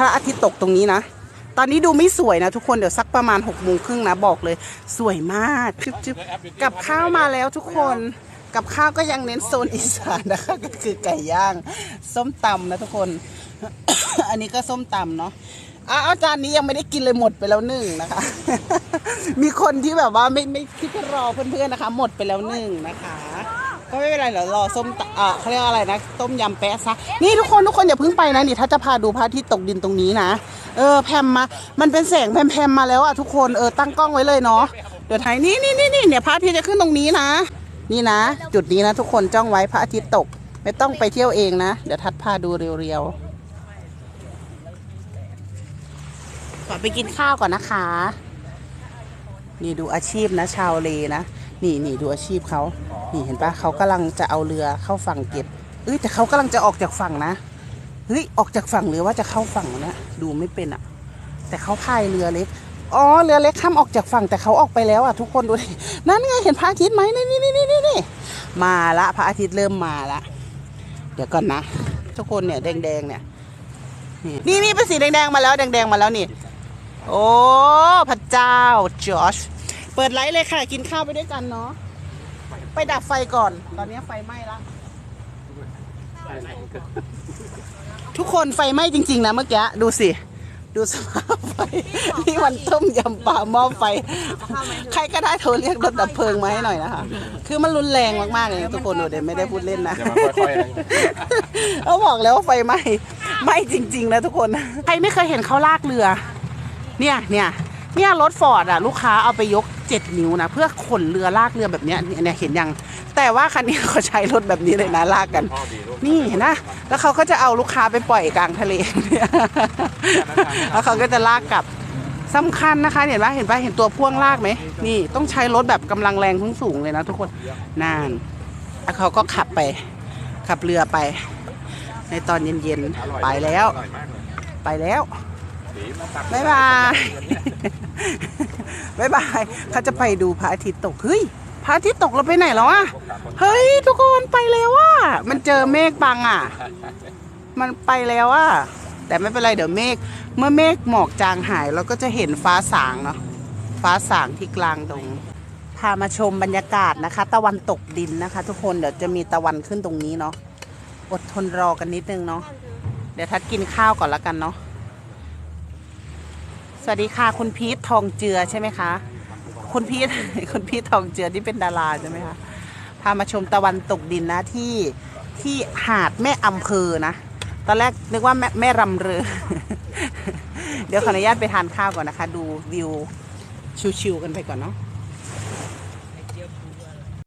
ระอาทิตย์ตกตรงนี้นะ ตอนนี้ดูไม่สวยนะทุกคนเดี๋ยวสักประมาณ6กโมงครึ่งนะบอกเลย สวยมากจึ๊บจึ๊บกับข้าวมาแล้วทุกคนกับข้าวก็ยังเน้นโซนอีสานนะคะก็คือไก่ย่าง ส้มตำนะทุกคน อันนี้ก็ส้มตำเนาะอ้าวจานนี้ยังไม่ได้กินเลยหมดไปแล้วหนึ่งนะคะ มีคนที่แบบว่าไม่ไม่ที่จะรอเพื่อนๆนะคะ หมดไปแล้วหนึ่งนะคะ ก็ไม่เป็นไรเดี๋ยวรอส้มตอ่าเขาเรียกว่าอะไรนะ ต้มยำแปะซะ นี่ทุกคนทุกคนอย่าเพิ่งไปนะนี่ถ้าจะพาดูพระอาทิตย์ตกดินตรงนี้นะ เออแพมมา มันเป็นแสงแพมๆมาแล้วอะทุกคนเออตั้งกล้องไว้เลยเนาะ เดี๋ยวถ่ายนี่นี่นี่นี่เนี่ยพระอาทิตย์จะขึ้นตรงนี้นะ นี่นะ จุดนี้นะทุกคนจ้องไว้พระอาทิตย์ตก ไม่ต้องไปเที่ยวเองนะ เดี๋ยวทัดพาดูเรียวๆขอไปกินข้าวก่อนนะคะ นี่ดูอาชีพนะ ชาวเลนะ นี่นี่ดูอาชีพเขา นี่เห็นปะเขากำลังจะเอาเรือเข้าฝั่งเก็บเอ้ยแต่เขากำลังจะออกจากฝั่งนะเฮ้ยออกจากฝั่งหรือว่าจะเข้าฝั่งนะดูไม่เป็นอะแต่เขาพายเรือเล็กอ๋อเรือเล็กข้ามออกจากฝั่งแต่เขาออกไปแล้วอะทุกคนดูดินั่นไงเห็นพระอาทิตย์ไหมนี่นี่นี่นี่นี่มาละพระอาทิตย์เริ่มมาละเดี๋ยวก่อนนะ ทุกคนเนี่ยแดงๆเนี่ยนี่นี่เป็นสีแดงๆมาแล้วแดงๆมาแล้วนี่ โอ้พระเจ้าจอชเปิดไลท์เลยค่ะ กินข้าวไปด้วยกันเนาะ ไปดับไฟก่อน ตอนนี้ไฟไหม้ละทุกคนไฟไหม้จริง ๆ นะเมื่อกี้ดูสิ ดูสภาพไฟนี่มันต้มยำปลาหม้อไฟ ใครก็ได้โทรเรียกรถดับเพลิงมาให้หน่อยนะคะคือมันรุนแรงมากๆเลยนะทุกคนดูเดี๋ยวไม่ได้พูดเล่นนะเดี๋ยวมันค่อยๆนะเขาบอกแล้วว่าไฟไหม้ไหม้จริง ๆ นะทุกคนใครไม่เคยเห็นเขาลากเรือ เนี่ยเนี่ยเนี่ยรถฟอร์ดอะลูกค้าเอาไปยก 7 นิ้วนะ เพื่อขนเรือลากเรือแบบเนี้ยเนี่ยเห็นยัง แต่ว่าคันนี้เขาใช้รถแบบนี้เลยนะลากกันพ่อดีลูกนี่เห็นนะ แล้วเขาก็จะเอาลูกค้าไปปล่อยกลางทะเลเนี่ยแล้วเขาก็จะลากกลับสำคัญนะคะเห็นปะเห็นปะเห็นตัวพ่วงลากไหมนี่ต้องใช้รถแบบกำลังแรงสูงๆเลยนะทุกคนนานแล้วเขาก็ขับไปขับเรือไป ในตอนเย็นๆไปแล้วอร่อยมากเลยไปแล้วสีมันตัด บ๊ายบายบ๊ายบายเขาจะไปดูพระอาทิตย์ตก เฮ้ย พระอาทิตย์ตกเราไปไหนแล้วอะเฮ้ย ทุกคนไปแล้วอะมันเจอเมฆบังอะมันไปแล้วอะแต่ไม่เป็นไรเดี๋ยวเมฆ เมื่อเมฆหมอกจางหายเราก็จะเห็นฟ้าสางเนาะ ฟ้าสางที่กลางตรงพามาชมบรรยากาศนะคะ ตะวันตกดินนะคะ ทุกคนเดี๋ยวจะมีตะวันขึ้นตรงนี้เนาะ อดทนรอกันนิดนึงเนาะ เดี๋ยวทัดกินข้าวก่อนแล้วกันเนาะ สวัสดีค่ะ คุณพีททองเจือใช่ไหมคะ คุณพีทคุณพีททองเจือที่เป็นดาราใช่ไหมคะพามาชมตะวันตกดินนะที่ที่หาดแม่อำเภอนะตอนแรกนึกว่าแม่แม่รำเรือ เดี๋ยวขออนุญาตไปทานข้าวก่อนนะคะ ดูวิวชิวๆกันไปก่อนเนาะ